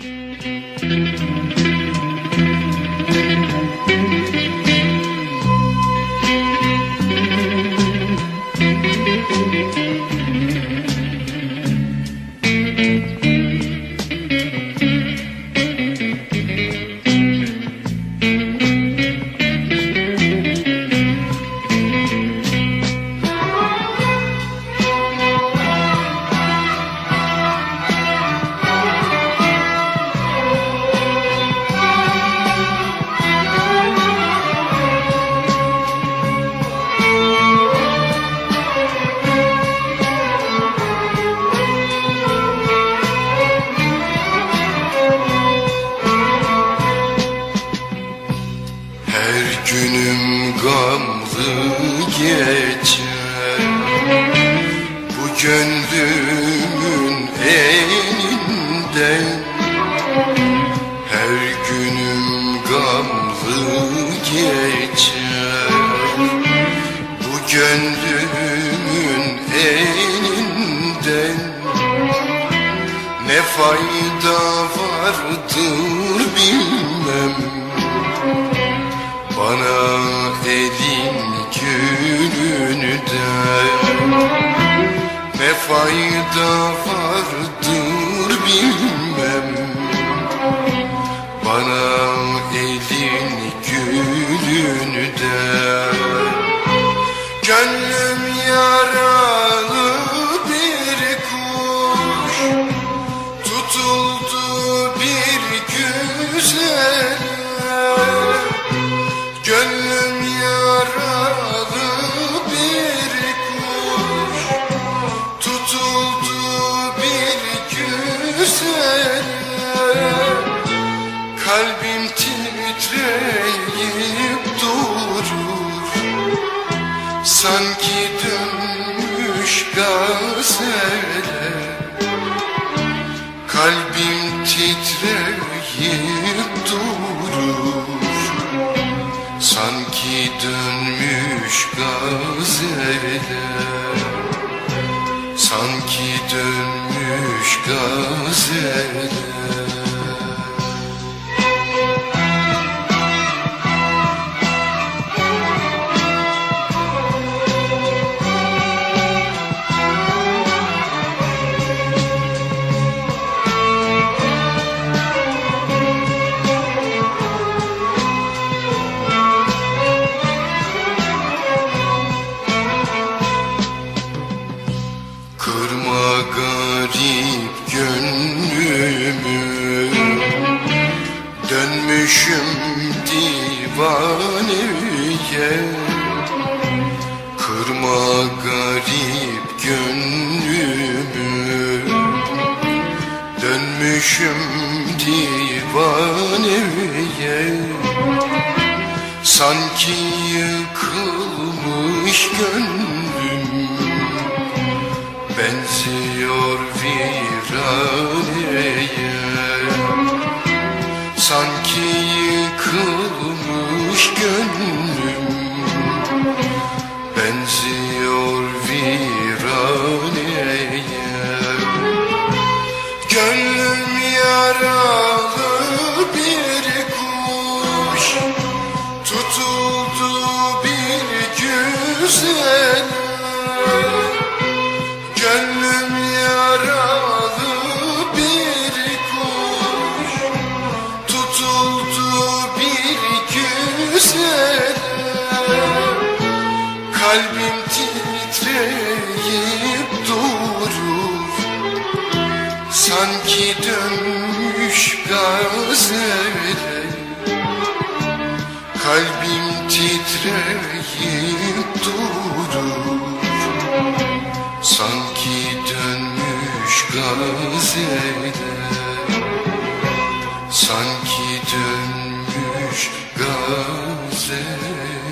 Her geçer. Bu gönlümün elinde Her günüm gamlı geçer. Bu gönlümün elinde Ne fayda vardır bilmem vardır bilmem. Bana elin gününde Gönlüm Kalbim titreyip durur. Sanki dönmüş gazele Kalbim titreyip durur. Sanki dönmüş gazele Sanki dönmüş gazele Kırma garip gönlümü. Dönmüşüm divaneye. Kırma garip gönlümü. Dönmüşüm divaneye. Sanki yıkılmış gönlüm Sanki dönmüş gazele Kalbim titreyip durur. Sanki dönmüş gazele Sanki dönmüş gazele